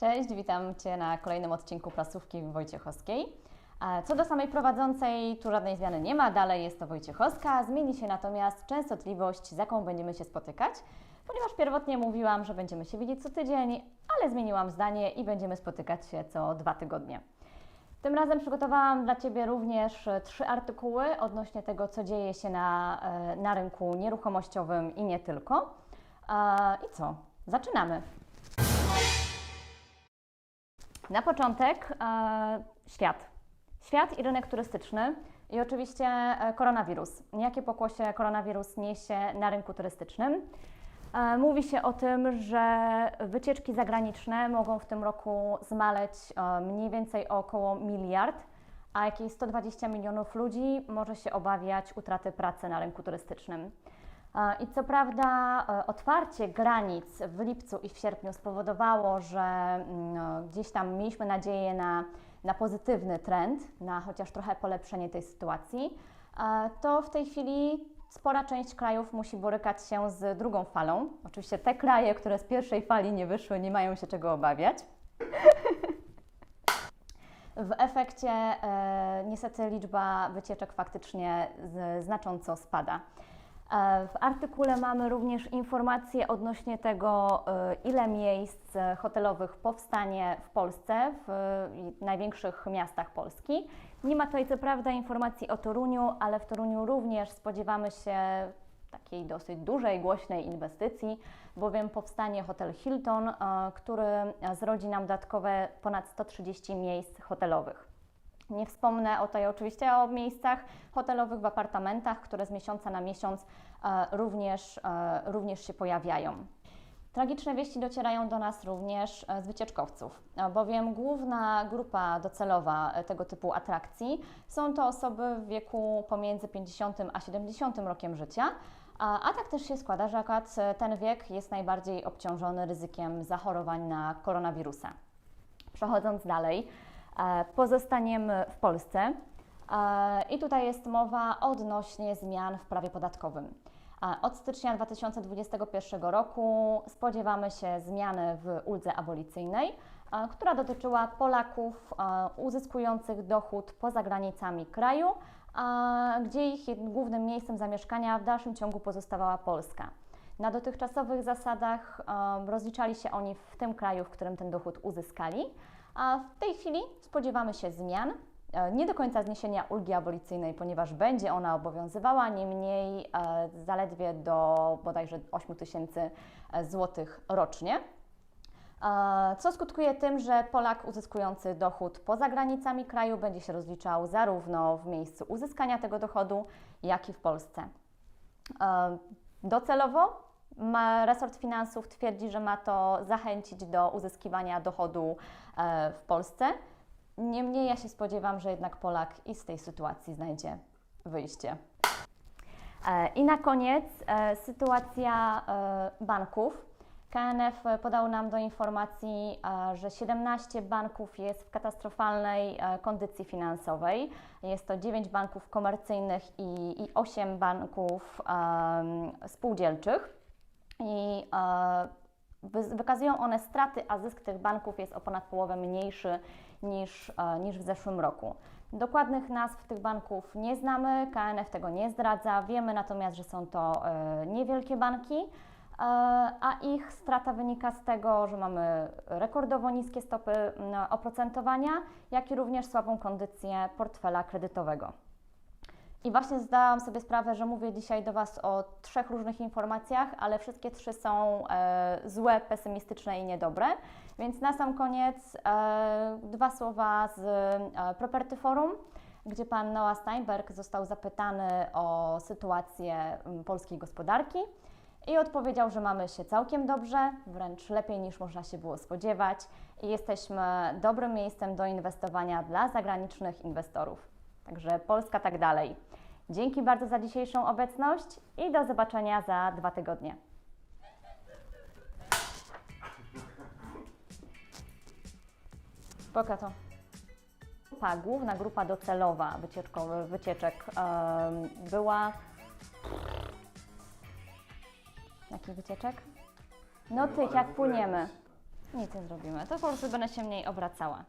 Cześć, witam Cię na kolejnym odcinku Prasówki Wojciechowskiej. Co do samej prowadzącej, tu żadnej zmiany nie ma, dalej jest to Wojciechowska. Zmieni się natomiast częstotliwość, z jaką będziemy się spotykać, ponieważ pierwotnie mówiłam, że będziemy się widzieć co tydzień, ale zmieniłam zdanie i będziemy spotykać się co dwa tygodnie. Tym razem przygotowałam dla Ciebie również trzy artykuły odnośnie tego, co dzieje się na, e, na rynku nieruchomościowym i nie tylko. E, I co? Zaczynamy. Na początek e, świat. Świat i rynek turystyczny i oczywiście e, koronawirus. Jakie pokłosie koronawirus niesie na rynku turystycznym? E, Mówi się o tym, że wycieczki zagraniczne mogą w tym roku zmaleć e, mniej więcej o około miliard, a jakieś 120 milionów ludzi może się obawiać utraty pracy na rynku turystycznym. E, I co prawda e, otwarcie granic w lipcu i w sierpniu spowodowało, że mm, no, gdzieś tam mieliśmy nadzieję na, na pozytywny trend, na chociaż trochę polepszenie tej sytuacji, e, to w tej chwili spora część krajów musi borykać się z drugą falą. Oczywiście te kraje, które z pierwszej fali nie wyszły, nie mają się czego obawiać. W efekcie niestety liczba wycieczek faktycznie znacząco spada. E, W artykule mamy również informacje odnośnie tego, e, ile miejsc hotelowych powstanie w Polsce, w największych miastach Polski. Nie ma tutaj co prawda informacji o Toruniu, ale w Toruniu również spodziewamy się takiej dosyć dużej, głośnej inwestycji, bowiem powstanie hotel Hilton, e, który zrodzi nam dodatkowe ponad 130 miejsc hotelowych. Nie wspomnę o tej oczywiście o miejscach hotelowych w apartamentach, które z miesiąca na miesiąc e, również, e, również się pojawiają. Tragiczne wieści docierają do nas również e, z wycieczkowców, bowiem główna grupa docelowa tego typu atrakcji są to osoby w wieku pomiędzy 50 a 70 rokiem życia, a, a tak też się składa, że akurat ten wiek jest najbardziej obciążony ryzykiem zachorowań na koronawirusa. Przechodząc dalej, pozostaniemy w Polsce e, i tutaj jest mowa odnośnie zmian w prawie podatkowym. A Od stycznia 2021 roku spodziewamy się zmiany w uldze abolicyjnej, e, która dotyczyła Polaków e, uzyskujących dochód poza granicami kraju, gdzie ich głównym miejscem zamieszkania w dalszym ciągu pozostawała Polska. Na dotychczasowych zasadach e, rozliczali się oni w tym kraju, w którym ten dochód uzyskali, a w tej chwili spodziewamy się zmian. E, Nie do końca zniesienia ulgi abolicyjnej, ponieważ będzie ona obowiązywała, niemniej e, zaledwie do bodajże 8 tysięcy e, złotych rocznie. Co skutkuje tym, że Polak uzyskujący dochód poza granicami kraju będzie się rozliczał zarówno w miejscu uzyskania tego dochodu, jak i w Polsce. Docelowo ma, resort finansów twierdzi, że ma to zachęcić do uzyskiwania dochodu e, w Polsce. Niemniej ja się spodziewam, że jednak Polak i z tej sytuacji znajdzie wyjście. E, I na koniec e, sytuacja e, banków. KNF podał nam do informacji, e, że 17 banków jest w katastrofalnej e, kondycji finansowej. Jest to 9 banków komercyjnych i, i 8 banków spółdzielczych. I e, wy- wykazują one straty, a zysk tych banków jest o ponad połowę mniejszy niż, e, niż w zeszłym roku. Dokładnych nazw tych banków nie znamy, KNF tego nie zdradza. Wiemy natomiast, że są to e, niewielkie banki, a ich strata wynika z tego, że mamy rekordowo niskie stopy oprocentowania, jak i również słabą kondycję portfela kredytowego. I właśnie zdałam sobie sprawę, że mówię dzisiaj do Was o trzech różnych informacjach, ale wszystkie trzy są e, złe, pesymistyczne i niedobre. Więc na sam koniec e, dwa słowa z e, Property Forum, gdzie pan Noah Steinberg został zapytany o sytuację polskiej gospodarki i odpowiedział, że mamy się całkiem dobrze, wręcz lepiej niż można się było spodziewać i jesteśmy dobrym miejscem do inwestowania dla zagranicznych inwestorów. Także Polska tak dalej. Dzięki bardzo za dzisiejszą obecność i do zobaczenia za dwa tygodnie. Poka to. Grupa, główna grupa docelowa wycieczek była. Jakich wycieczek? No tych, jak płyniemy. Nic nie zrobimy. To po prostu będę się mniej obracała.